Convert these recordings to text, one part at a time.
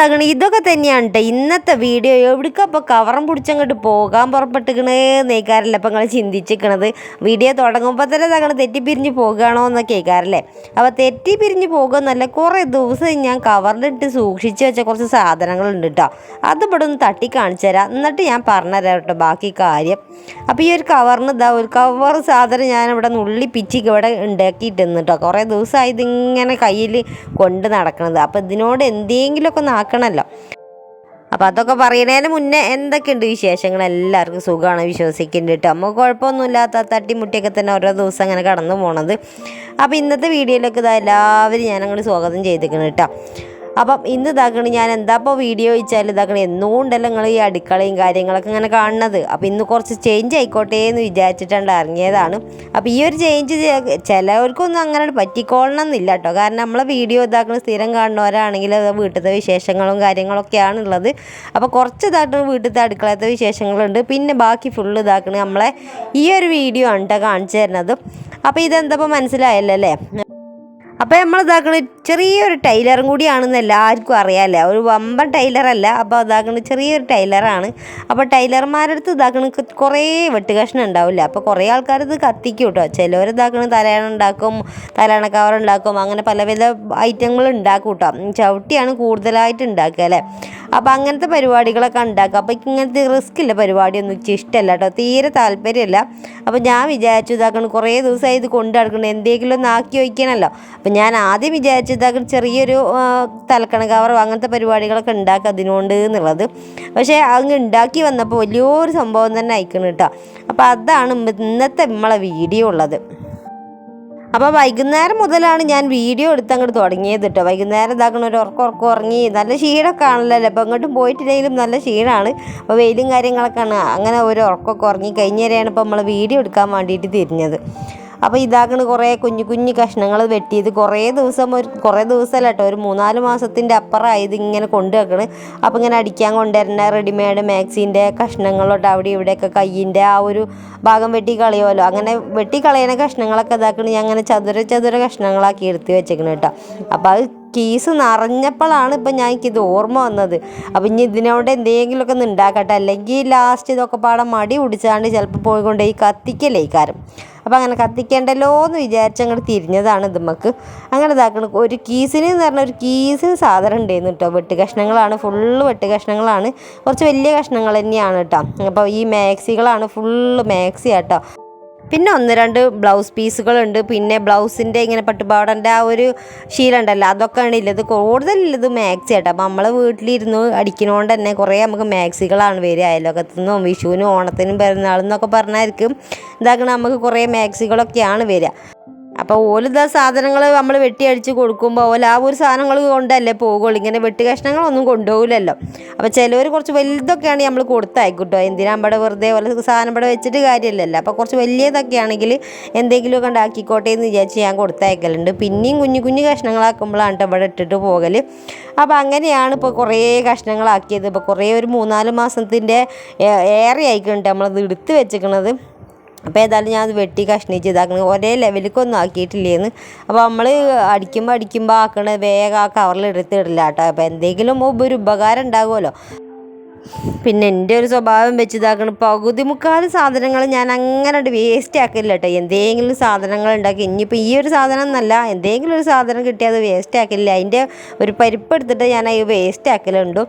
അതാകണം ഇതൊക്കെ തന്നെയാണ് കേട്ടോ ഇന്നത്തെ വീഡിയോ എവിടേക്കും അപ്പോൾ കവറും പിടിച്ചങ്ങോട്ട് പോകാൻ പുറപ്പെട്ടിക്കണേ നെയ്ക്കാറില്ല അപ്പം നിങ്ങൾ ചിന്തിച്ചിരിക്കണത് വീഡിയോ തുടങ്ങുമ്പോൾ തന്നെ തങ്ങൾ തെറ്റിപ്പിരിഞ്ഞ് പോകുകയാണോ എന്നൊക്കെ കേൾക്കാറില്ലേ അപ്പോൾ തെറ്റിപ്പിരിഞ്ഞ് പോകുമെന്നല്ല കുറേ ദിവസം ഞാൻ കവറിലിട്ട് സൂക്ഷിച്ച് വെച്ച കുറച്ച് സാധനങ്ങളുണ്ട് കേട്ടോ അത് ഇവിടെ ഒന്ന് തട്ടി കാണിച്ചു തരാം. എന്നിട്ട് ഞാൻ പറഞ്ഞുതരാം കേട്ടോ ബാക്കി കാര്യം. അപ്പോൾ ഈ ഒരു കവറിന് ഇതാ ഒരു കവർ സാധനം ഞാൻ ഇവിടെ നുള്ളി പിച്ചി ഇവിടെ ഉണ്ടാക്കിയിട്ടുണ്ട് കേട്ടോ കുറേ ദിവസമായി ഇതിങ്ങനെ കയ്യിൽ കൊണ്ട് നടക്കണത്. അപ്പോൾ ഇതിനോട് എന്തെങ്കിലുമൊക്കെ ഒന്ന് ആക്കണമല്ലോ അപ്പോൾ അതൊക്കെ പറയുന്നതിന് മുന്നേ എന്തൊക്കെയുണ്ട് വിശേഷങ്ങൾ? എല്ലാവർക്കും സുഖമാണ്? വിശ്വസിക്കുന്നുണ്ട് കേട്ടോ. നമുക്ക് കുഴപ്പമൊന്നുമില്ലാത്ത തട്ടിമുട്ടിയൊക്കെ തന്നെ ഓരോ ദിവസം അങ്ങനെ കടന്നു പോണത്. അപ്പോൾ ഇന്നത്തെ വീഡിയോയിലൊക്കെ ഇതാ എല്ലാവരും ഞാനങ്ങോട്ട് സ്വാഗതം ചെയ്തിരിക്കണം കേട്ടോ. അപ്പം ഇന്ന് ഇതാക്കണ ഞാൻ എന്താ ഇപ്പോൾ വീഡിയോ വെച്ചാൽ ഇതാക്കണ എന്നും ഉണ്ടല്ലോ നിങ്ങൾ ഈ അടുക്കളയും കാര്യങ്ങളൊക്കെ ഇങ്ങനെ കാണുന്നത്. അപ്പം ഇന്ന് കുറച്ച് ചേഞ്ച് ആയിക്കോട്ടെ എന്ന് വിചാരിച്ചിട്ടുണ്ട് ഇറങ്ങിയതാണ്. അപ്പം ഈ ഒരു ചേഞ്ച് ചിലവർക്കൊന്നും അങ്ങനെ പറ്റിക്കോളണം എന്നില്ല കേട്ടോ കാരണം നമ്മളെ വീഡിയോ ഇതാക്കണ സ്ഥിരം കാണുന്നവരാണെങ്കിൽ വീട്ടിലത്തെ വിശേഷങ്ങളും കാര്യങ്ങളൊക്കെയാണ് ഉള്ളത് അപ്പോൾ കുറച്ച് ഇതാക്കണം വീട്ടിലത്തെ അടുക്കളത്തെ വിശേഷങ്ങളുണ്ട്. പിന്നെ ബാക്കി ഫുൾ ഇതാക്കണ നമ്മളെ ഈ ഒരു വീഡിയോ ആണ് കേട്ടോ കാണിച്ചു തരുന്നത്. അപ്പോൾ ഇതെന്താ ഇപ്പോൾ മനസ്സിലായല്ലോ അല്ലേ അപ്പോൾ നമ്മൾ ഇതാക്കണ ചെറിയൊരു ടൈലറും കൂടിയാണെന്ന് എല്ലാവർക്കും അറിയാമല്ലേ ഒരു വമ്പൻ ടൈലറല്ല. അപ്പോൾ ഇതാക്കണ ചെറിയൊരു ടൈലറാണ്. അപ്പോൾ ടൈലർമാരുടെ അടുത്ത് ഇതാക്കണ കുറേ വെട്ട് കഷ്ണം ഉണ്ടാവില്ല? അപ്പോൾ കുറേ ആൾക്കാർ ഇത് കത്തിക്കും കേട്ടോ ചിലവർ ഇതാക്കണ തലയണ ഉണ്ടാക്കും തലയണ കവർ ഉണ്ടാക്കും അങ്ങനെ പലവിധ പല ഐറ്റങ്ങൾ ഉണ്ടാക്കും കേട്ടോ ചവിട്ടിയാണ് കൂടുതലായിട്ട് ഉണ്ടാക്കുക അല്ലേ? അപ്പോൾ അങ്ങനത്തെ പരിപാടികളൊക്കെ ഉണ്ടാക്കുക. അപ്പോൾ ഇങ്ങനത്തെ റിസ്ക് ഇല്ല പരിപാടിയൊന്നും. എനിക്ക് ഇഷ്ടമല്ല കേട്ടോ തീരെ താല്പര്യമില്ല അപ്പോൾ ഞാൻ വിചാരിച്ചു ഇതാക്കണം കുറേ ദിവസമായി ഇത് കൊണ്ടു നടക്കണം. എന്തെങ്കിലും ഒന്ന് ആക്കി വയ്ക്കണമല്ലോ അപ്പോൾ ഞാൻ ആദ്യം വിചാരിച്ചു ഇതാക്കണം ചെറിയൊരു തലക്കണ കവറോ അങ്ങനത്തെ പരിപാടികളൊക്കെ ഉണ്ടാക്കുക അതിനോണ്ട് എന്നുള്ളത്. പക്ഷേ അങ്ങ് ഉണ്ടാക്കി വന്നപ്പോൾ വലിയൊരു സംഭവം തന്നെ അയക്കണം കേട്ടോ. അപ്പോൾ അതാണ് ഇന്നത്തെ നമ്മളെ വീഡിയോ ഉള്ളത്. അപ്പോൾ വൈകുന്നേരം മുതലാണ് ഞാൻ വീഡിയോ എടുത്ത് അങ്ങോട്ട് തുടങ്ങിയത് കേട്ടോ. വൈകുന്നേരം ഇതാക്കണ ഒരു ഉറക്കം ഉറക്കം ഉറങ്ങി നല്ല ക്ഷീണമൊക്കെ ആണല്ലോ. അപ്പോൾ അങ്ങോട്ടും പോയിട്ടില്ലെങ്കിലും നല്ല ക്ഷീണമാണ്. അപ്പോൾ വെയിലും കാര്യങ്ങളൊക്കെയാണ്. അങ്ങനെ ഒരു ഉറക്കമൊക്കെ ഉറങ്ങി കഴിഞ്ഞേരെയാണ് ഇപ്പോൾ നമ്മൾ വീഡിയോ എടുക്കാൻ വേണ്ടിയിട്ട് തിരിഞ്ഞത്. അപ്പോൾ ഇതാക്കണ കുറേ കുഞ്ഞു കുഞ്ഞു കഷ്ണങ്ങൾ വെട്ടിയത്. കുറേ ദിവസം ഒരു കുറേ ദിവസമല്ല കേട്ടോ ഒരു മൂന്നാൽ മാസത്തിന്റെ അപ്പുറമായി ഇത് ഇങ്ങനെ കൊണ്ടു വെക്കണ് അപ്പോൾ ഇങ്ങനെ അടിക്കാൻ കൊണ്ടുവരുന്ന റെഡിമെയ്ഡ് മാക്സിന്റെ കഷ്ണങ്ങളോട്ട് അവിടെ ഇവിടെയൊക്കെ കയ്യിന്റെ ആ ഒരു ഭാഗം വെട്ടി കളയുമല്ലോ അങ്ങനെ വെട്ടി കളയുന്ന കഷ്ണങ്ങളൊക്കെ ഇതാക്കണ. ഞാൻ അങ്ങനെ ചതുര ചതുര കഷ്ണങ്ങളാക്കി എടുത്ത് വെച്ചേക്കണ് കേട്ടോ. അപ്പോൾ അത് കീസ് നിറഞ്ഞപ്പോഴാണ് ഇപ്പം ഞാൻ എനിക്കിത് ഓർമ്മ വന്നത്. അപ്പം ഇനി ഇതിനോട് എന്തെങ്കിലുമൊക്കെ ഒന്ന് ഉണ്ടാക്കട്ടെ. അല്ലെങ്കിൽ ലാസ്റ്റ് ഇതൊക്കെ പാടെ മടി പിടിച്ചാണ്ട് ചിലപ്പോൾ പോയിക്കൊണ്ടേ ഈ കത്തിക്കല്ലേ ഈ കാരം. അപ്പം അങ്ങനെ കത്തിക്കേണ്ടല്ലോ എന്ന് വിചാരിച്ച് അങ്ങോട്ട് തിരിഞ്ഞതാണ് ഇതുമ്മക്ക്. അങ്ങനെ ഇതാക്കണം. ഒരു കീസിന് എന്ന് പറഞ്ഞാൽ ഒരു കീസിന് സാധനം ഉണ്ടായിരുന്നു കേട്ടോ വെട്ട് കഷ്ണങ്ങളാണ് ഫുള്ള് വെട്ട് കഷ്ണങ്ങളാണ്. കുറച്ച് വലിയ കഷ്ണങ്ങൾ തന്നെയാണ് കേട്ടോ അപ്പോൾ ഈ മാക്സികളാണ് ഫുള്ള് മാക്സി കേട്ടോ പിന്നെ ഒന്ന് രണ്ട് ബ്ലൗസ് പീസുകളുണ്ട്. പിന്നെ ബ്ലൗസിന്റെ ഇങ്ങനെ പട്ടുപാടന്റെ ആ ഒരു ശീലം ഉണ്ടല്ലോ അതൊക്കെയാണ് ഉള്ളത് കൂടുതലുള്ളത് മാക്സി ആട്ടോ. അപ്പം നമ്മൾ വീട്ടിലിരുന്ന് അടിക്കുന്നതുകൊണ്ട് തന്നെ കുറേ നമുക്ക് മാക്സികളാണ് വരിക. അയലോകത്തു നിന്നും വിഷുവിനും ഓണത്തിനും പെരുന്നാളെന്നൊക്കെ പറഞ്ഞായിരിക്കും. ഇതാക്കണ നമുക്ക് കുറേ മാക്സികളൊക്കെയാണ് വരിക. അപ്പോൾ ഓലിതാ സാധനങ്ങൾ നമ്മൾ വെട്ടി അടിച്ച് കൊടുക്കുമ്പോൾ ഓല ആ ഒരു സാധനങ്ങൾ കൊണ്ടല്ലേ പോകുള്ളൂ ഇങ്ങനെ വെട്ടി കഷ്ണങ്ങളൊന്നും കൊണ്ടുപോകില്ലല്ലോ അപ്പോൾ ചിലവർ കുറച്ച് വലുതൊക്കെയാണ് നമ്മൾ കൊടുത്തയക്കും കേട്ടോ എന്തിനാ ഇവിടെ വെറുതെ ഓല സാധനം ഇവിടെ വെച്ചിട്ട് കാര്യമില്ലല്ലോ അപ്പോൾ കുറച്ച് വലിയതൊക്കെ ആണെങ്കിൽ എന്തെങ്കിലുമൊക്കെ ഉണ്ടാക്കിക്കോട്ടെ എന്ന് വിചാരിച്ച് ഞാൻ കൊടുത്തയക്കലുണ്ട്. പിന്നെയും കുഞ്ഞു കുഞ്ഞു കഷ്ണങ്ങളാക്കുമ്പോഴാണ് ഇവിടെ ഇട്ടിട്ട് പോകൽ അപ്പോൾ അങ്ങനെയാണ് ഇപ്പോൾ കുറേ കഷ്ണങ്ങളാക്കിയത്. ഇപ്പോൾ കുറേ ഒരു മൂന്നാൽ മാസത്തിന്റെ ഏറെ ആയിക്കുന്നുണ്ട് നമ്മളത് എടുത്ത് വെച്ചിരിക്കണത് അപ്പോൾ ഏതായാലും ഞാൻ അത് വെട്ടി കഷ്ണിച്ച് ഇതാക്കണം. ഒരേ ലെവലിലേക്കൊന്നും ആക്കിയിട്ടില്ലേന്ന്. അപ്പോൾ നമ്മൾ അടിക്കുമ്പോൾ അടിക്കുമ്പോൾ ആക്കണ വേഗം ആ കവറിൽ എടുത്തിടില്ല കേട്ടോ അപ്പോൾ എന്തെങ്കിലും ഒരു ഉപകാരം ഉണ്ടാകുമല്ലോ. പിന്നെ എന്റെ ഒരു സ്വഭാവം വെച്ച് ഇതാക്കണം. പകുതി മുക്കാൽ സാധനങ്ങൾ ഞാൻ അങ്ങനെ വേസ്റ്റ് ആക്കില്ല കേട്ടോ എന്തെങ്കിലും സാധനങ്ങൾ ഉണ്ടാക്കി. ഇനിയിപ്പോൾ ഈ ഒരു സാധനം എന്നല്ല എന്തെങ്കിലും ഒരു സാധനം കിട്ടിയാൽ അത് വേസ്റ്റ് ആക്കില്ല അതിന്റെ ഒരു പരിപ്പ് എടുത്തിട്ട് ഞാൻ അത് വേസ്റ്റ് ആക്കലുണ്ട്.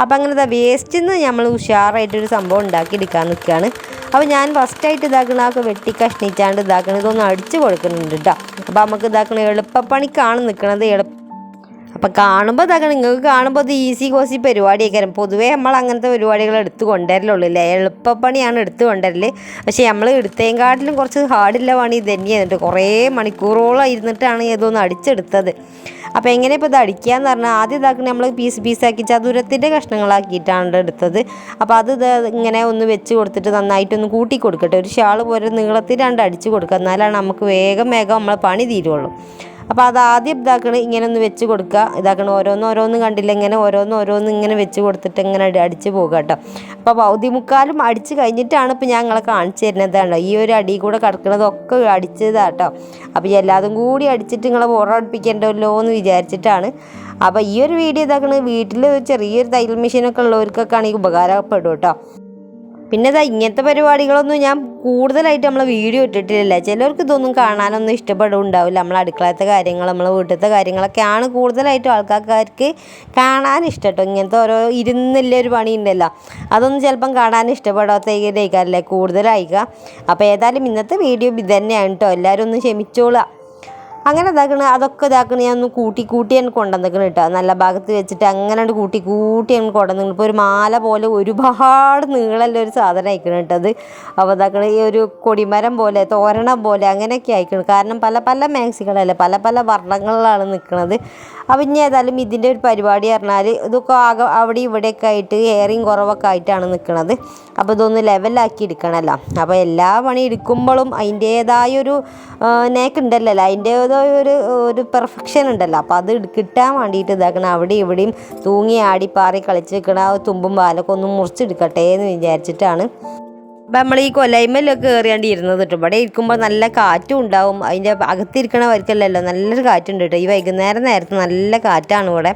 അപ്പോൾ അങ്ങനത്തെ വേസ്റ്റിൽ നിന്ന് നമ്മൾ ഉഷാറായിട്ടൊരു സംഭവം ഉണ്ടാക്കിയെടുക്കാൻ നിൽക്കുകയാണ് അപ്പോൾ ഞാൻ ഫസ്റ്റായിട്ട് ഇതാക്കണ വെട്ടി കഷ്ണിച്ചാണ്ട് ഇതാക്കണം. ഇതൊന്ന് അടിച്ച് കൊടുക്കുന്നുണ്ട് കേട്ടോ അപ്പോൾ നമുക്ക് ഇതാക്കണ എളുപ്പപ്പണിക്കാണ് നിൽക്കണത് എളുപ്പ അപ്പം കാണുമ്പോൾ ഇതാക്കണം നിങ്ങൾക്ക് കാണുമ്പോൾ അത് ഈസി കോസി പരിപാടിയൊക്കെ പൊതുവേ നമ്മൾ അങ്ങനത്തെ പരിപാടികൾ എടുത്ത് കൊണ്ടുവരലുള്ളൂ അല്ലേ എളുപ്പപ്പണിയാണ് എടുത്തു കൊണ്ടുവരൽ. പക്ഷേ നമ്മൾ എടുത്തേങ്കാട്ടിലും കുറച്ച് ഹാർഡില്ല പണി തന്നെയാണ് കുറേ മണിക്കൂറോളം ഇരുന്നിട്ടാണ് ഇതൊന്ന് അടിച്ചെടുത്തത്. അപ്പോൾ എങ്ങനെ ഇപ്പോൾ ഇത് അടിക്കുക എന്ന് പറഞ്ഞാൽ ആദ്യം ഇതാക്കണ നമ്മൾ പീസ് പീസാക്കി ചതുരത്തിന്റെ കഷ്ണങ്ങളാക്കിയിട്ടാണ് എടുത്തത്. അപ്പോൾ അത് ഇങ്ങനെ ഒന്ന് വെച്ച് കൊടുത്തിട്ട് നന്നായിട്ടൊന്ന് കൂട്ടി കൊടുക്കട്ടെ. ഒരു ഷാൾ പോലെ നീളത്തിലാണ്ട് അടിച്ച് കൊടുക്കുക. എന്നാലാണ് നമുക്ക് വേഗം വേഗം നമ്മൾ പണി തീരുള്ളൂ. അപ്പോൾ അത് ആദ്യം ഇതാക്കണ ഇങ്ങനെ ഒന്ന് വെച്ച് കൊടുക്കുക. ഇതാക്കണ ഓരോന്ന് ഓരോന്ന് കണ്ടില്ല ഇങ്ങനെ ഓരോന്ന് ഓരോന്ന് ഇങ്ങനെ വെച്ച് കൊടുത്തിട്ട് ഇങ്ങനെ അടിച്ച് പോകുക കേട്ടോ. അപ്പോൾ പൗതി മുക്കാലും അടിച്ച് കഴിഞ്ഞിട്ടാണ് ഇപ്പോൾ ഞാൻ നിങ്ങളെ കാണിച്ചു തരുന്നത് കേട്ടോ. ഈ ഒരു അടി കൂടെ കിടക്കുന്നതൊക്കെ അടിച്ചതാട്ടോ അപ്പോൾ അപ്പം എല്ലാതും കൂടി അടിച്ചിട്ട് നിങ്ങളെ ബോറടിപ്പിക്കണ്ടല്ലോ എന്ന് വിചാരിച്ചിട്ടാണ്. അപ്പോൾ ഈ ഒരു വീഡിയോ ഇതാക്കണത് വീട്ടിൽ ചെറിയൊരു തയ്യൽ മെഷീനൊക്കെ ഉള്ളവർക്കൊക്കെ ആണെങ്കിൽ ഉപകാരപ്പെടും കേട്ടോ. പിന്നെ ഇതാ ഇങ്ങനത്തെ പരിപാടികളൊന്നും ഞാൻ കൂടുതലായിട്ട് നമ്മളെ വീഡിയോ ഇട്ടിട്ടില്ല ചിലർക്ക് ഇതൊന്നും കാണാനൊന്നും ഇഷ്ടപ്പെടുണ്ടാവില്ല. നമ്മളെ അടുക്കളത്തെ കാര്യങ്ങൾ നമ്മളെ വീട്ടിലത്തെ കാര്യങ്ങളൊക്കെയാണ് കൂടുതലായിട്ടും ആൾക്കാർക്ക് കാണാൻ ഇഷ്ടം ഇങ്ങനത്തെ ഓരോ ഇരുന്നില്ല ഒരു പണി ഉണ്ടല്ലോ അതൊന്നും ചിലപ്പം കാണാൻ ഇഷ്ടപ്പെടാത്തേക്കാരല്ലേ കൂടുതലായിക്കുക അപ്പോൾ ഏതായാലും ഇന്നത്തെ വീഡിയോ ഇത് തന്നെയാണ് കേട്ടോ എല്ലാവരും ഒന്ന് ക്ഷമിച്ചോളുക. അങ്ങനെ ഇതാക്കണ അതൊക്കെ ഇതാക്കണ ഞാൻ ഒന്ന് കൂട്ടി കൂട്ടി ഞാൻ കൊണ്ടുവന്നിക്കണ കേട്ടോ. നല്ല ഭാഗത്ത് വെച്ചിട്ട് അങ്ങനെ കൂട്ടി കൂട്ടി ഞാൻ കൊണ്ടുവന്നിക്കണം. ഇപ്പോൾ ഒരു മാല പോലെ ഒരുപാട് നീളമുള്ള ഒരു സാധനം അയക്കണം കേട്ടോ അത്. അപ്പോൾ ഇതാക്കണ ഈ ഒരു കൊടിമരം പോലെ തോരണം പോലെ അങ്ങനെയൊക്കെ അയക്കണം കാരണം പല പല മാക്സികളല്ലേ പല പല വർണങ്ങളിലാണ് നിൽക്കുന്നത് അപ്പം ഇനി ഏതായാലും ഇതിന്റെ ഒരു പരിപാടി പറഞ്ഞാൽ ഇതൊക്കെ ആകെ അവിടെ ഇവിടെയൊക്കെ ആയിട്ട് ഏറിയും കുറവൊക്കെ ആയിട്ടാണ് നിൽക്കുന്നത് അപ്പോൾ ഇതൊന്ന് ലെവലാക്കി എടുക്കണമല്ലോ അപ്പോൾ എല്ലാ പണി എടുക്കുമ്പോഴും അതിന്റേതായൊരു നേക്ക് ഉണ്ടല്ലോ അതിന്റേതായ ഒരു ഒരു പെർഫെക്ഷൻ ഉണ്ടല്ലോ. അപ്പോൾ അത് കിട്ടാൻ വേണ്ടിയിട്ട് ഇതാക്കണം അവിടെ ഇവിടെയും തൂങ്ങി ആടി പാറി കളിച്ച് നിൽക്കണ ആ തുമ്പും പാലൊക്കെ ഒന്ന് മുറിച്ചെടുക്കട്ടെ എന്ന് വിചാരിച്ചിട്ടാണ്. അപ്പം നമ്മൾ ഈ കൊലൈമലൊക്കെ കയറിയാണ്ട് ഇരുന്നത് കേട്ടോ. ഇവിടെ ഇരിക്കുമ്പോൾ നല്ല കാറ്റും ഉണ്ടാവും. അതിന്റെ അകത്തിരിക്കണവർക്കല്ലല്ലോ നല്ലൊരു കാറ്റുണ്ട് കേട്ടോ. ഈ വൈകുന്നേരം നേരത്ത് നല്ല കാറ്റാണ് ഇവിടെ.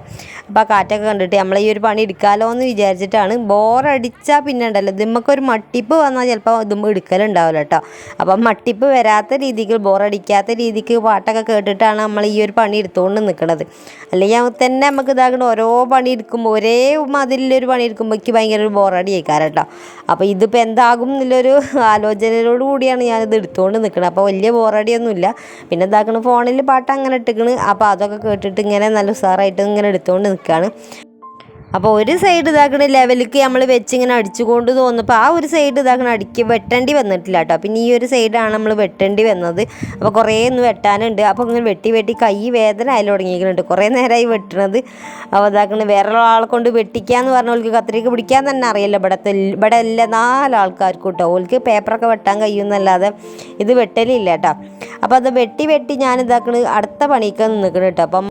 അപ്പോൾ ആ കാറ്റൊക്കെ കണ്ടിട്ട് നമ്മൾ ഈ ഒരു പണി എടുക്കാമല്ലോ എന്ന് വിചാരിച്ചിട്ടാണ് ബോറടിച്ചാൽ പിന്നെ ഉണ്ടല്ലോ. ഇതുമ്മക്കൊരു മട്ടിപ്പ് വന്നാൽ ചിലപ്പോൾ ഇതും എടുക്കലുണ്ടാവില്ല കേട്ടോ. അപ്പം മട്ടിപ്പ് വരാത്ത രീതിക്ക് ബോറടിക്കാത്ത രീതിക്ക് പാട്ടൊക്കെ കേട്ടിട്ടാണ് നമ്മൾ ഈ ഒരു പണി എടുത്തുകൊണ്ട് നിൽക്കുന്നത് അല്ലെങ്കിൽ തന്നെ നമുക്ക് ഇതാകുന്ന ഓരോ പണി എടുക്കുമ്പോൾ ഒരേ മതിലൊരു പണി എടുക്കുമ്പോൾ എനിക്ക് ഭയങ്കര ഒരു ബോറടി ആയിക്കാരം കേട്ടോ. അപ്പോൾ ഇതിപ്പോൾ എന്താകും എന്നുള്ളൊരു ആലോചനയോട് കൂടിയാണ് ഞാനിത് എടുത്തുകൊണ്ട് നിൽക്കുന്നത് അപ്പോൾ വലിയ ബോറടിയൊന്നുമില്ല പിന്നെ ഇതാക്കണ ഫോണിൽ പാട്ട് അങ്ങനെ ഇട്ടിക്കണ്. അപ്പോൾ അതൊക്കെ കേട്ടിട്ട് ഇങ്ങനെ നല്ല ഉഷാറായിട്ട് ഇങ്ങനെ എടുത്തുകൊണ്ട് നിൽക്കുകയാണ് അപ്പോൾ ഒരു സൈഡ് ഇതാക്കണ ലെവലിക്ക് നമ്മൾ വെച്ചിങ്ങനെ അടിച്ചുകൊണ്ട് തോന്നുന്നപ്പോൾ ആ ഒരു സൈഡ് ഇതാക്കണ അടിക്ക് വെട്ടേണ്ടി വന്നിട്ടില്ല കേട്ടോ പിന്നെ ഈ ഒരു സൈഡാണ് നമ്മൾ വെട്ടേണ്ടി വന്നത്. അപ്പോൾ കുറേ ഒന്ന് വെട്ടാനുണ്ട്. അപ്പോൾ ഇങ്ങനെ വെട്ടി വെട്ടി കൈ വേദന അതിൽ തുടങ്ങിയിരിക്കുന്നുണ്ട്. കുറേ നേരമായി വെട്ടണത്. അപ്പോൾ ഇതാക്കണ വേറെ ഒരാളെ കൊണ്ട് വെട്ടിക്കാന്ന് പറഞ്ഞ ഓൾക്ക് കത്രിക പിടിക്കാൻ തന്നെ അറിയില്ല. ഇവിടത്തെ ഇവിടെ എല്ലാ നാലാൾക്കാർക്കും കേട്ടോ ഓൾക്ക് പേപ്പറൊക്കെ വെട്ടാൻ കഴിയുമെന്നല്ലാതെ ഇത് വെട്ടലില്ല കേട്ടോ അപ്പോൾ അത് വെട്ടി വെട്ടി ഞാൻ ഇതാക്കണ അടുത്ത പണിക്ക് നിൽക്കണം കേട്ടോ അപ്പം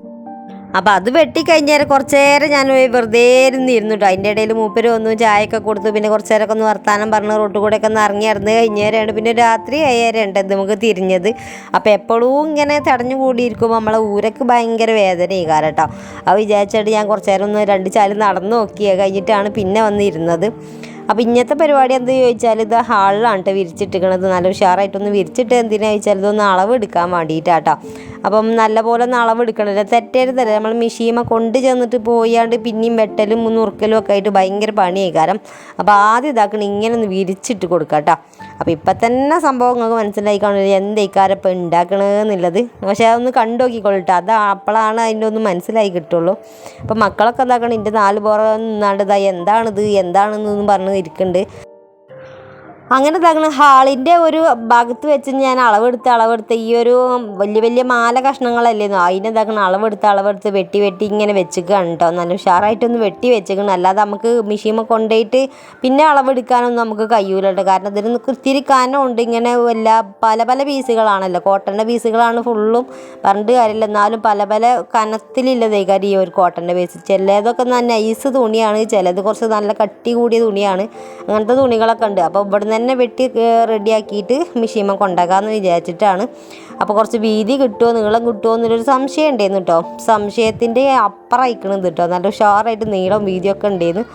അപ്പോൾ അത് വെട്ടിക്കഴിഞ്ഞേരം കുറച്ച് നേരം ഞാൻ വെറുതെ ഇരുന്ന് ഇരുന്നു കേട്ടോ അതിന്റെ ഇടയിൽ മൂപ്പര് വന്നു ചായയൊക്കെ കൊടുത്തു പിന്നെ കുറച്ച് നേരമൊക്കെ ഒന്ന് വർത്താനം പറഞ്ഞ് റോട്ടിൽ കൂടെ ഒക്കെ ഒന്ന് ഇറങ്ങി ഇറന്ന് കഴിഞ്ഞേരാണ് പിന്നെ രാത്രി അയ്യായിരം ഉണ്ട് നമുക്ക് തിരിഞ്ഞത്. അപ്പോൾ എപ്പോഴും ഇങ്ങനെ തടഞ്ഞു കൂടിയിരിക്കുമ്പോൾ നമ്മളെ ഊരക്ക് ഭയങ്കര വേദന വേദനയും കേട്ടോ അത് വിചാരിച്ചിട്ട് ഞാൻ കുറച്ച് നേരം ഒന്ന് രണ്ട് ചാലും നടന്നു നോക്കിയ കഴിഞ്ഞിട്ടാണ് പിന്നെ വന്നിരുന്നത്. അപ്പോൾ ഇന്നത്തെ പരിപാടി എന്ത് ചോദിച്ചാൽ ഇത് ഹാളിലാണ് കേട്ടോ വിരിച്ചിട്ടിരിക്കണത്. നല്ല ഉഷാറായിട്ടൊന്ന് വിരിച്ചിട്ട് എന്തിനാ ചോദിച്ചാൽ ഇതൊന്ന് അളവ് എടുക്കാൻ വേണ്ടിയിട്ടാട്ടോ. അപ്പം നല്ലപോലെ ഒന്ന് അളവ് എടുക്കണമല്ലോ തെറ്റരുതല്ലേ. നമ്മൾ മിഷീമ കൊണ്ട് ചെന്നിട്ട് പോയാണ്ട് പിന്നെയും വെട്ടലും നുറുക്കലും ഒക്കെ ആയിട്ട് ഭയങ്കര പണിയായി. കാരണം അപ്പോൾ ആദ്യം ഇതാക്കണം ഇങ്ങനെ ഒന്ന് വിരിച്ചിട്ട് കൊടുക്കാം കേട്ടോ അപ്പോൾ ഇപ്പം തന്നെ സംഭവം നിങ്ങൾക്ക് മനസ്സിലായി കാണില്ല എന്തേക്കാരം ഇപ്പം ഉണ്ടാക്കണമെന്നുള്ളത് പക്ഷേ അതൊന്ന് കണ്ടു നോക്കിക്കൊള്ളട്ടെ അത് അപ്പോഴാണ് അതിന്റെ ഒന്ന് മനസ്സിലായി കിട്ടുള്ളൂ. അപ്പം മക്കളൊക്കെ എന്താക്കണം എന്റെ നാല് പുറം നിന്നാണ്ട് ഇതാ എന്താണിത് എന്താണെന്നൊന്നും പറഞ്ഞ് ഇരിക്കുന്നുണ്ട് അങ്ങനെ തകണ ഹാളിന്റെ ഒരു ഭാഗത്ത് വെച്ച് ഞാൻ അളവെടുത്ത് അളവെടുത്ത് ഈ ഒരു വലിയ വലിയ മാല കഷ്ണങ്ങളല്ലേന്നു അതിനെ തകണ അളവെടുത്ത് അളവെടുത്ത് വെട്ടി വെട്ടി ഇങ്ങനെ വെച്ചിക്കാണ് കേട്ടോ നല്ല ഉഷാറായിട്ടൊന്ന് വെട്ടി വെച്ചേക്കണം. അല്ലാതെ നമുക്ക് മിഷീമ കൊണ്ടുപോയിട്ട് പിന്നെ അളവെടുക്കാനൊന്നും നമുക്ക് കഴിയൂല കേട്ടോ കാരണം ഇതിന് ഒത്തിരി കനമുണ്ട് ഇങ്ങനെ എല്ലാ പല പല പീസുകളാണല്ലോ. കോട്ടന്റെ പീസുകളാണ് ഫുള്ളും. പറഞ്ഞിട്ട് കാര്യമില്ല. എന്നാലും പല പല കനത്തിലില്ലതേ കാര്യം ഈ ഒരു കോട്ടന്റെ പീസ്. ചിലതൊക്കെ നല്ല നൈസ് തുണിയാണ്. ചിലത് കുറച്ച് നല്ല കട്ടി കൂടിയ തുണിയാണ്. അങ്ങനത്തെ തുണികളൊക്കെ ഉണ്ട്. അപ്പോൾ ഇവിടുന്ന് തന്നെ വെട്ടി റെഡിയാക്കിയിട്ട് മിഷീമ കൊണ്ടാക്കാമെന്ന് വിചാരിച്ചിട്ടാണ്. അപ്പോൾ കുറച്ച് വീതി കിട്ടുമോ നീളം കിട്ടുമോ എന്നുള്ളൊരു സംശയം ഉണ്ടായിരുന്നു കേട്ടോ. സംശയത്തിന്റെ അപ്പുറം അയക്കണത് കേട്ടോ. നല്ല ഉഷാറായിട്ട് നീളം വീതിയൊക്കെ ഉണ്ടായിരുന്നു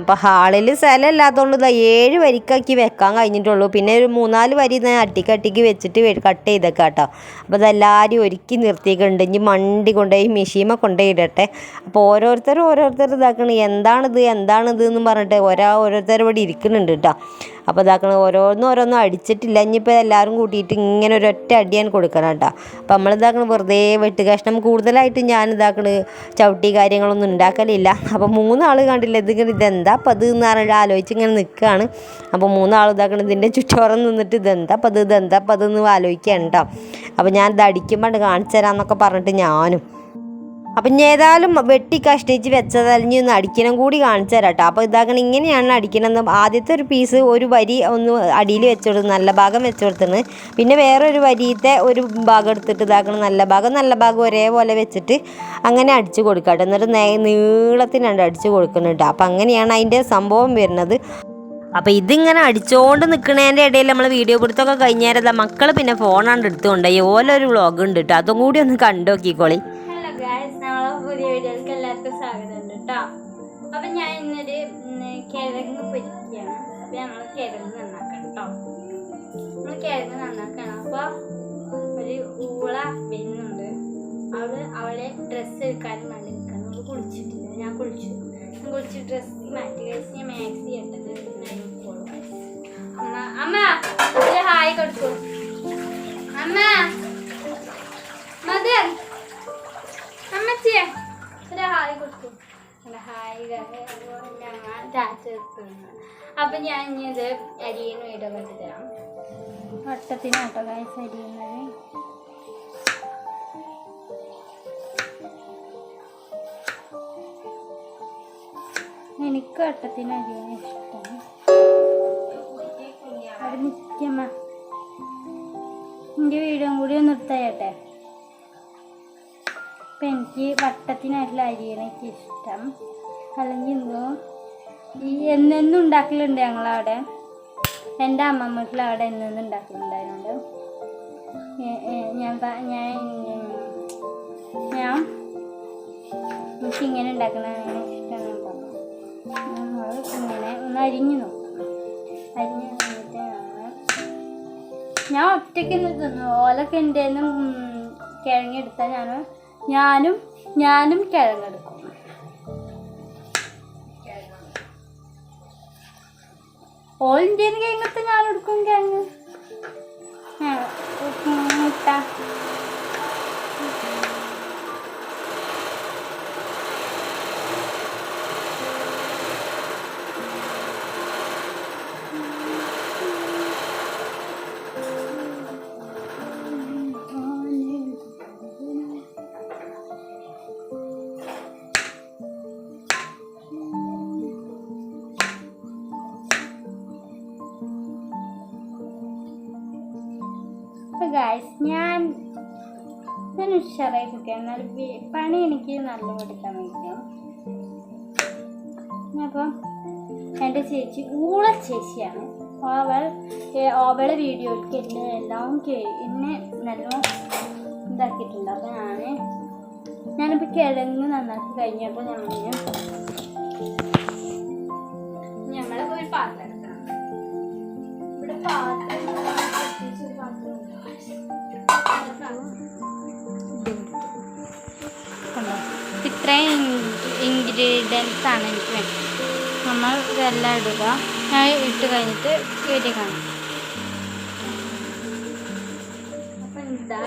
അപ്പോൾ ഹാളിൽ സ്ഥലം ഇല്ലാത്തതുകൊണ്ട് ഇതാ ഏഴ് വരിക്കാക്കി വെക്കാൻ കഴിഞ്ഞിട്ടുള്ളൂ. പിന്നെ ഒരു മൂന്നാൽ വരി ഞാൻ അട്ടിക്ക് അട്ടിക്ക് വെച്ചിട്ട് കട്ട് ചെയ്തേക്കാം കേട്ടോ. അപ്പോൾ അതെല്ലാവരും ഒരുക്കി നിർത്തിയിട്ടുണ്ട് ഇനി മണ്ടി കൊണ്ടുപോയി മെഷീമ കൊണ്ടുപോയി ഇടട്ടെ. അപ്പോൾ ഓരോരുത്തരും ഓരോരുത്തർ ഇതാക്കണം. എന്താണിത് എന്താണിത് എന്ന് പറഞ്ഞിട്ട് ഒരാ ഓരോരുത്തർ ഇവിടെ ഇരിക്കുന്നുണ്ട് കേട്ടോ. അപ്പോൾ ഇതാക്കണ ഓരോന്നും ഓരോന്നും അടിച്ചിട്ടില്ല. ഇനിയിപ്പോൾ എല്ലാവരും കൂട്ടിയിട്ട് ഇങ്ങനെ ഒരൊറ്റ അടിയാണ് കൊടുക്കണം കേട്ടോ. അപ്പോൾ നമ്മൾ ഇതാക്കണ വെറുതെ വെട്ട് കഷ്ണം കൂടുതലായിട്ട് ഞാൻ ഇതാക്കണ ചവിട്ടി കാര്യങ്ങളൊന്നും ഉണ്ടാക്കലില്ല. അപ്പോൾ മൂന്നാൾ കണ്ടില്ല ഇതിങ്ങനെ ഇതെന്താ അപ്പം അത് എന്ന് പറഞ്ഞിട്ട് ആലോചിച്ച് ഇങ്ങനെ നിൽക്കുകയാണ് അപ്പോൾ മൂന്നാൾ ഇതാക്കണ ഇതിന്റെ ചുറ്റോറം നിന്നിട്ട് ഇതെന്താ അപ്പം അത് ഇതെന്താ അപ്പം അതെന്ന് ആലോചിക്കുകയാണ് കേട്ടോ. അപ്പോൾ ഞാൻ ഇത് അടിക്കുമ്പോൾ കാണിച്ചു തരാമെന്നൊക്കെ പറഞ്ഞിട്ട് ഞാനും അപ്പം ഇനി ഏതായാലും വെട്ടി കഷ്ടിച്ച് വെച്ചതലിഞ്ഞ് ഒന്ന് അടിക്കണം കൂടി കാണിച്ചു തരാം കേട്ടോ അപ്പോൾ ഇതാക്കണം ഇങ്ങനെയാണ് അടിക്കണമെന്ന് ആദ്യത്തെ ഒരു പീസ് ഒരു വരി ഒന്ന് അടിയിൽ വെച്ച് കൊടുത്ത് നല്ല ഭാഗം വെച്ച് കൊടുത്തിട്ട് പിന്നെ വേറൊരു വരിയത്തെ ഒരു ഭാഗം എടുത്തിട്ട് ഇതാക്കണം നല്ല ഭാഗം നല്ല ഭാഗം ഒരേപോലെ വെച്ചിട്ട് അങ്ങനെ അടിച്ച് കൊടുക്കാം കേട്ടോ എന്നിട്ട് നീളത്തിനാണ് അടിച്ചു കൊടുക്കുന്നുണ്ട് അപ്പം അങ്ങനെയാണ് അതിന്റെ സംഭവം വരുന്നത്. അപ്പോൾ ഇതിങ്ങനെ അടിച്ചുകൊണ്ട് നിൽക്കുന്നതിന്റെ ഇടയിൽ നമ്മൾ വീഡിയോ പിടുത്തമൊക്കെ കഴിഞ്ഞാൽ മക്കൾ പിന്നെ ഫോണാണ് എടുത്തുകൊണ്ടായി ഓലൊരു വ്ളോഗ് ഉണ്ട് കേട്ടോ. അതും കൂടി ഒന്ന് കണ്ടു നോക്കിക്കോളി ഗായ്സ് നമ്മളെ പുതിയ വീഡിയോയിലേക്ക് എല്ലാവർക്കും സ്വാഗതം ഉണ്ട് കേട്ടോ. അപ്പം ഞാൻ ഇന്നൊരു കിഴങ്ങ് പൊരിക്കുകയാണ് അപ്പം നമ്മൾ കിഴങ്ങ് നന്നാക്കണം കേട്ടോ. നമ്മൾ കിഴങ്ങ് നന്നാക്കണം. അപ്പോൾ ഒരു ഊള വരുന്നുണ്ട്. അവൾ അവളെ ഡ്രസ്സ് എടുക്കാനും വേണ്ടി നിൽക്കണം നമ്മൾ കുളിച്ചിട്ടില്ല. ഞാൻ കുളിച്ചു. ഞാൻ കുളിച്ച് ഡ്രസ്സ് മാറ്റി. കഴിച്ച് ഞാൻ മാക്സി ഇട്ടത് അമ്മ അമ്മ ഹായ് കൊടുക്കും അമ്മ മദർ. അമ്മച്ചിയെ. ഒരു ഹായ് കൊടുത്തു അല്ല ഹായ് ഞങ്ങൾ എടുക്കുന്നു അപ്പൊ ഞാൻ ഇനി ഇത് അരിയുന്ന വീഡിയോ കണ്ടു തരാം. വട്ടത്തിനാട്ടോ ഗൈസ് അരിയുന്നത്. എനിക്ക് വട്ടത്തിന് അരിയാൻ ഇഷ്ടമാണ് അവിടെ നിൽക്കമ്മ എന്റെ വീഡിയോ കൂടി ഒന്ന് നിർത്തയട്ടെ അപ്പം എനിക്ക് വട്ടത്തിനായിട്ടുള്ള അരിയാണ് എനിക്ക് ഇഷ്ടം. അല്ലെങ്കിൽ എന്തോ? ഈ എന്നെന്നും ഉണ്ടാക്കലുണ്ട് ഞങ്ങളവിടെ. എന്റെ അമ്മമ്മ വീട്ടിൽ അവിടെ എന്നെന്നും ഉണ്ടാക്കലുണ്ടായതുകൊണ്ട് ഞാൻ ഞാൻ ഞാൻ എനിക്ക് ഇങ്ങനെ ഉണ്ടാക്കണതാണ് ഇഷ്ടം ഞാൻ പറഞ്ഞു നമ്മൾ ഇങ്ങനെ ഒന്ന് അരിഞ്ഞു നോക്കും. അരിഞ്ഞ് ഞാൻ ഒറ്റയ്ക്ക് തിന്നു. ഓലൊക്കെ എന്റെ കിഴങ്ങെടുത്താൽ ഞാൻ ഞാനും ഞാനും കിഴങ്ങെടുക്കും. ഓൾ ഇന്ത്യയിൽ കഴിഞ്ഞിട്ട് ഞാൻ ഗായ്സ് ഞാൻ ഞാൻ ഉഷാറായി കുക്ക് എന്നാൽ പണി എനിക്ക് നല്ല എടുക്കാൻ വയ്ക്കും അപ്പം എന്റെ ചേച്ചി ഊള ചേച്ചിയാണ്. അവൾ അവളെ വീഡിയോയ്ക്ക് എന്നെ എല്ലാം എന്നെ നല്ല ഇതാക്കിയിട്ടുണ്ട്. അപ്പം ഞാൻ ഞാനിപ്പോൾ കിഴങ്ങ് നന്നാക്കി കഴിഞ്ഞപ്പോൾ ഞാൻ ഇത്രയും ഇൻഗ്രീഡിയൻസ് ആണ് എനിക്ക് വേണ്ടത് നമ്മൾ ഇതെല്ലാം ഇടുക ഞാൻ ഇട്ട് കഴിഞ്ഞിട്ട് കയറി കാണും അപ്പം ഇതാ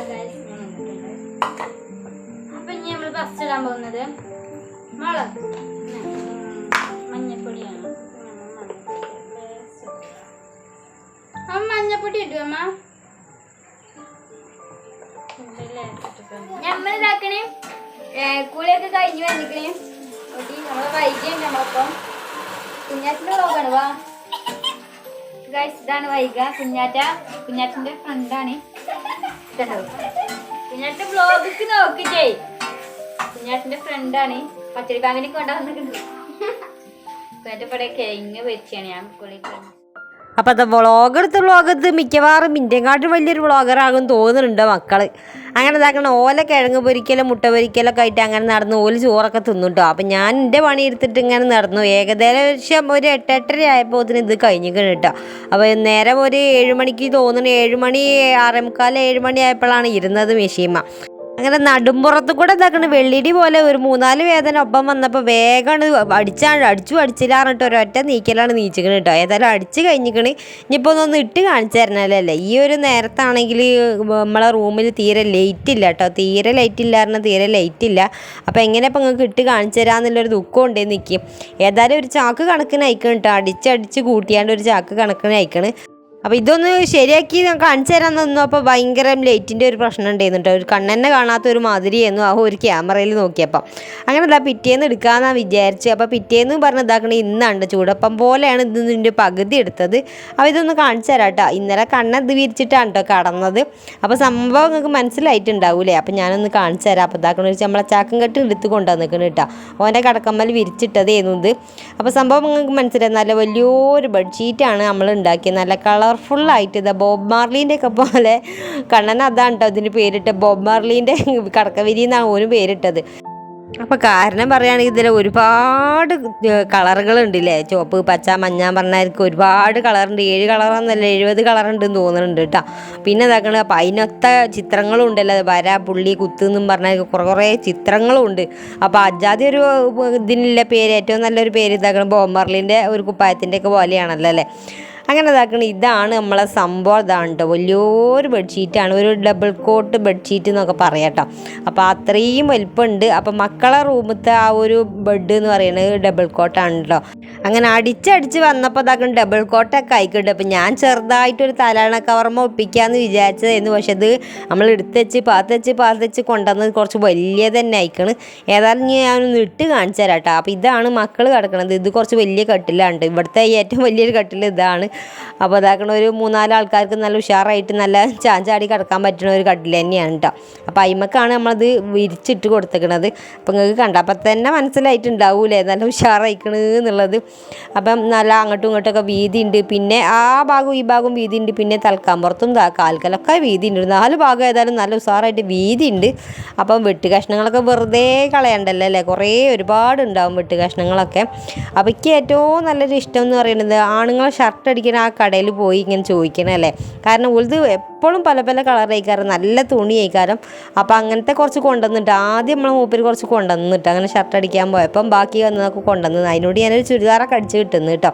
ഇനി നമ്മൾ ഫസ്റ്റ് ഇടാൻ പോകുന്നത് മുളക് മഞ്ഞപ്പൊടിയാണ് മഞ്ഞപ്പൊടി ഇടുക അമ്മ കുളിയൊക്കെ കഴിഞ്ഞ് വന്നിക്കണേ. കുട്ടി നമ്മളെ വൈകിയുണ്ട് നമ്മളപ്പം. കുഞ്ഞാറ്റിന്റെ വ്ളോഗാണ് വാ. ഇതാണ് വൈക കുഞ്ഞാറ്റ കുഞ്ഞാറ്റിന്റെ ഫ്രണ്ടാണ് കുഞ്ഞാറ്റ വ്ളോഗിക്ക് നോക്കിട്ടേ. കുഞ്ഞാറ്റിന്റെ ഫ്രണ്ടാണ് പച്ചടി ബാങ്കിനെ കൊണ്ടുവന്നിട്ടുണ്ട്. കുഞ്ഞാറ്റപ്പടെ കിഴങ്ങ് വെച്ചാണ് ഞാൻ കുളിക്ക് അപ്പോൾ അത് വ്ളോഗ് എടുത്ത വ്ളോഗ് എടുത്ത് മിക്കവാറും ഇന്ത്യക്കാട്ടും വലിയൊരു വ്ളോഗറാകും തോന്നുന്നുണ്ട് മക്കൾ അങ്ങനെ ഇതാക്കണം ഓല കിഴങ്ങ് പൊരിക്കലും മുട്ട പൊരിക്കലൊക്കെ ആയിട്ട് അങ്ങനെ നടന്ന് ഓൽ ചോറൊക്കെ തിന്നുട്ടോ അപ്പം ഞാൻ എന്റെ പണി എടുത്തിട്ട് ഇങ്ങനെ നടന്നു. ഏകദേശം ഒരു എട്ട് എട്ടര ആയപ്പോൾ ഇത് കഴിഞ്ഞിക്കണം കേട്ടോ അപ്പോൾ നേരം ഒരു ഏഴ് മണിക്ക് തോന്നുന്നു ഏഴ് മണി ഏഴുമണി മുക്കാൽ ഏഴ് മണി ആയപ്പോഴാണ് ഇരുന്നത് മെഷീമ അങ്ങനെ നടുമ്പുറത്ത് കൂടെ ഇതാക്കണ. വെള്ളിടി പോലെ ഒരു മൂന്നാൽ വേദന. ഒപ്പം വന്നപ്പോൾ വേഗമാണ് അടിച്ചാണ് അടിച്ചു അടിച്ചില്ലാറിട്ട് ഒരൊറ്റ നീക്കലാണ് നീച്ചിക്കണ് കേട്ടോ ഏതായാലും അടിച്ച് കഴിഞ്ഞിക്കണ്. ഇനിയിപ്പോൾ ഒന്ന് ഇട്ട് കാണിച്ചു തരണല്ലേ ഈ ഒരു നേരത്താണെങ്കിൽ നമ്മളെ റൂമിൽ തീരെ ലൈറ്റ് ഇല്ല കേട്ടോ തീരെ ലൈറ്റ് ഇല്ല തീരെ ലൈറ്റ് ഇല്ല. അപ്പോൾ എങ്ങനെ ഇപ്പം നിങ്ങൾക്ക് ഇട്ട് കാണിച്ചു തരാമെന്നുള്ളൊരു ദുഃഖം ഉണ്ടെന്ന് നിൽക്കും ഏതായാലും ഒരു ചാക്ക് കണക്കിന് അയക്കണം കേട്ടോ അടിച്ചടിച്ച് കൂട്ടിയാണ്ട് ഒരു ചാക്ക് കണക്കിന് അയക്കണ്. അപ്പോൾ ഇതൊന്ന് ശരിയാക്കി ഞാൻ കാണിച്ചു തരാൻ നിന്നപ്പോൾ ഭയങ്കര ലൈറ്റിന്റെ ഒരു പ്രശ്നം ഉണ്ടായിരുന്നു കേട്ടോ ഒരു കണ്ണെന്നെ കാണാത്ത ഒരു മാതിരിയായിരുന്നു ആ ഒരു ക്യാമറയിൽ നോക്കിയപ്പം. അങ്ങനെ അല്ല പിറ്റേന്ന് എടുക്കാമെന്നാണ് വിചാരിച്ചു. അപ്പോൾ പിറ്റേന്ന് പറഞ്ഞ് ഇതാക്കണ ഇന്നാണ്ട് ചൂടപ്പം പോലെയാണ് ഇത് ഇതിന്റെ പകുതി എടുത്തത്. അപ്പോൾ ഇതൊന്ന് കാണിച്ചു തരാം കേട്ടോ ഇന്നലെ കണ്ണെന്ത് വിരിച്ചിട്ടാണ് കേട്ടോ കടന്നത്. അപ്പോൾ സംഭവം നിങ്ങൾക്ക് മനസ്സിലായിട്ടുണ്ടാവൂലേ? അപ്പോൾ ഞാനൊന്ന് കാണിച്ചു തരാം. അപ്പോൾ ഇതാക്കണ നമ്മളെ ചാക്കും കെട്ട് എടുത്ത് കൊണ്ടുവന്നിക്കണം കേട്ടോ ഓന്റെ കടക്കമ്മൽ വിരിച്ചിട്ടതേന്നു ഇത്. അപ്പോൾ സംഭവം നിങ്ങൾക്ക് മനസ്സിലായി. നല്ല വലിയൊരു ബെഡ്ഷീറ്റാണ് നമ്മൾ ഉണ്ടാക്കിയത്. നല്ല കളർഫുള്ളായിട്ട് ഇതാ ബോബ് മാർലീന്റെ ഒക്കെ പോലെ. കണ്ണൻ അതാണ് കേട്ടോ ഇതിന് പേരിട്ട് ബോബ് മാർലീന്റെ കടക്കവിരി എന്നാണ് ഓന് പേരിട്ടത്. അപ്പോൾ കാരണം പറയുകയാണെങ്കിൽ ഇതിൽ ഒരുപാട് കളറുകളുണ്ടല്ലേ? ചുവപ്പ് പച്ച മഞ്ഞ പറഞ്ഞായിരിക്കും ഒരുപാട് കളറുണ്ട്. ഏഴ് കളറാണെന്നല്ല എഴുപത് കളറുണ്ടെന്ന് തോന്നുന്നുണ്ട് കേട്ടോ പിന്നെ ഇതാക്കണ അപ്പം അതിനൊത്ത ചിത്രങ്ങളും ഉണ്ടല്ലോ വര പുള്ളി കുത്ത് എന്നും പറഞ്ഞാൽ കുറേ കുറേ ചിത്രങ്ങളും ഉണ്ട് അപ്പോൾ അജാതി ഒരു ഇതിനുള്ള പേര്? ഏറ്റവും നല്ലൊരു പേര് ഇതാക്കണം ബോംബർലിന്റെ ഒരു കുപ്പായത്തിന്റെ ഒക്കെ പോലെയാണല്ലോ അല്ലേ? അങ്ങനെ ഇതാക്കണം ഇതാണ് നമ്മളെ സംഭവം. ഇതാണ് കേട്ടോ വലിയൊരു ബെഡ്ഷീറ്റാണ് ഒരു ഡബിൾ കോട്ട് ബെഡ്ഷീറ്റ് എന്നൊക്കെ പറയാം കേട്ടോ അപ്പോൾ അത്രയും വലിപ്പമുണ്ട് അപ്പോൾ മക്കളെ റൂമത്തെ ആ ഒരു ബെഡ് എന്ന് പറയുന്നത് ഡബിൾ കോട്ടാണ് കേട്ടോ അങ്ങനെ അടിച്ചടിച്ച് വന്നപ്പോൾ ഇതാക്കണം ഡബിൾ കോട്ടൊക്കെ ആയിക്കോട്ടെ. അപ്പോൾ ഞാൻ ചെറുതായിട്ടൊരു തലാണ കവർമ്മ ഒപ്പിക്കാമെന്ന് വിചാരിച്ചതായിരുന്നു. പക്ഷേ അത് നമ്മൾ എടുത്തുവെച്ച് പാത്തച്ച് പാത്തച്ച് കൊണ്ടുവന്നത് കുറച്ച് വലിയ തന്നെ ആയിക്കണ്. ഏതായാലും ഞാനൊന്ന് ഇട്ട് കാണിച്ചു തരാം കേട്ടോ അപ്പോൾ ഇതാണ് മക്കൾ കിടക്കണത്. ഇത് കുറച്ച് വലിയ കട്ടിലാണ്. ഇവിടുത്തെ ഏറ്റവും വലിയൊരു കട്ടിൽ ഇതാണ്. അപ്പോൾ അതാക്കണ ഒരു മൂന്നാൽ ആൾക്കാർക്ക് നല്ല ഉഷാറായിട്ട് നല്ല ചാഞ്ചാടി കിടക്കാൻ പറ്റുന്ന ഒരു കട്ടിൽ തന്നെയാണ് കേട്ടോ അപ്പോൾ അയിമക്കാണ് നമ്മളത് വിരിച്ചിട്ട് കൊടുത്തേക്കണത്. അപ്പോൾ നിങ്ങൾക്ക് കണ്ടപ്പോൾ തന്നെ മനസ്സിലായിട്ടുണ്ടാവൂലേ നല്ല ഉഷാറായിക്കണ് എന്നുള്ളത്. അപ്പം നല്ല അങ്ങോട്ടും ഇങ്ങോട്ടൊക്കെ വീതി ഉണ്ട് പിന്നെ ആ ഭാഗവും ഈ ഭാഗവും വീതി ഉണ്ട് പിന്നെ തൽക്കാമ്പുറത്തും കാൽക്കലൊക്കെ വീതി ഉണ്ട് നാല് ഭാഗം ഏതായാലും നല്ല ഉഷാറായിട്ട് വീതി ഉണ്ട് അപ്പം വെട്ട് കഷ്ണങ്ങളൊക്കെ വെറുതെ കളയണ്ടല്ലോ അല്ലേ? കുറേ ഒരുപാട് ഉണ്ടാവും വെട്ട് കഷ്ണങ്ങളൊക്കെ. അപ്പോൾ എനിക്ക് ഏറ്റവും നല്ലൊരു ഇഷ്ടം എന്ന് പറയുന്നത് ആണുങ്ങൾ ഷർട്ട് അടിക്കുന്ന ആ കടയിൽ പോയി ഇങ്ങനെ ചോദിക്കണല്ലേ കാരണം ഉള്ളത് എപ്പോഴും പല പല കളർ ആയിക്കാരം നല്ല തുണി ആയിക്കാരം അപ്പോൾ അങ്ങനത്തെ കുറച്ച് കൊണ്ടുവന്നിട്ട് ആദ്യം നമ്മളെ മൂപ്പര് കുറച്ച് കൊണ്ടുവന്നിട്ട് അങ്ങനെ ഷർട്ട് അടിക്കാൻ പോയപ്പം ബാക്കി വന്നതൊക്കെ കൊണ്ടുവന്നത് അതിനോട് ഞാനൊരു ചുരിദാറൊക്കെ അടിച്ച് കിട്ടുന്നു കേട്ടോ.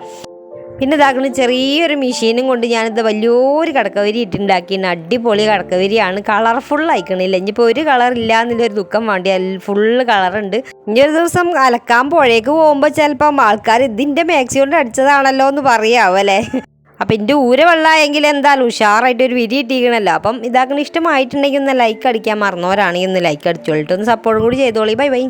പിന്നെ ഇതാക്കുന്ന ചെറിയൊരു മെഷീനും കൊണ്ട് ഞാനിത് വലിയൊരു കടക്കവരി ഇട്ടുണ്ടാക്കി. അടിപൊളി കടക്കവരിയാണ്. കളർഫുൾ ആയിക്കണില്ല. ഇനിയിപ്പോൾ ഒരു കളർ ഇല്ല എന്നുള്ളൊരു ദുഃഖം വേണ്ടി ഫുള്ള് കളറുണ്ട് ഇനി ഒരു ദിവസം അലക്കാൻ പുഴയ്ക്ക് പോകുമ്പോൾ ചിലപ്പം ആൾക്കാർ ഇതിന്റെ മാക്സി കൊണ്ട് അടിച്ചതാണല്ലോ എന്ന് പറയാവും അല്ലേ? അപ്പം എന്റെ ഊര വെള്ളമായെങ്കിൽ എന്തായാലും ഉഷാറായിട്ട് ഒരു വിരി ഇട്ടിരിക്കണല്ലോ അപ്പം ഇതാക്കണ ഇഷ്ടമായിട്ടുണ്ടെങ്കിൽ ഒന്ന് ലൈക്ക് അടിക്കാൻ മറന്നവരാണെങ്കിൽ ഒന്ന് ലൈക്ക് അടിച്ചോളിട്ട് ഒന്ന് സപ്പോർട്ടും കൂടി ചെയ്തോളി. Bye bye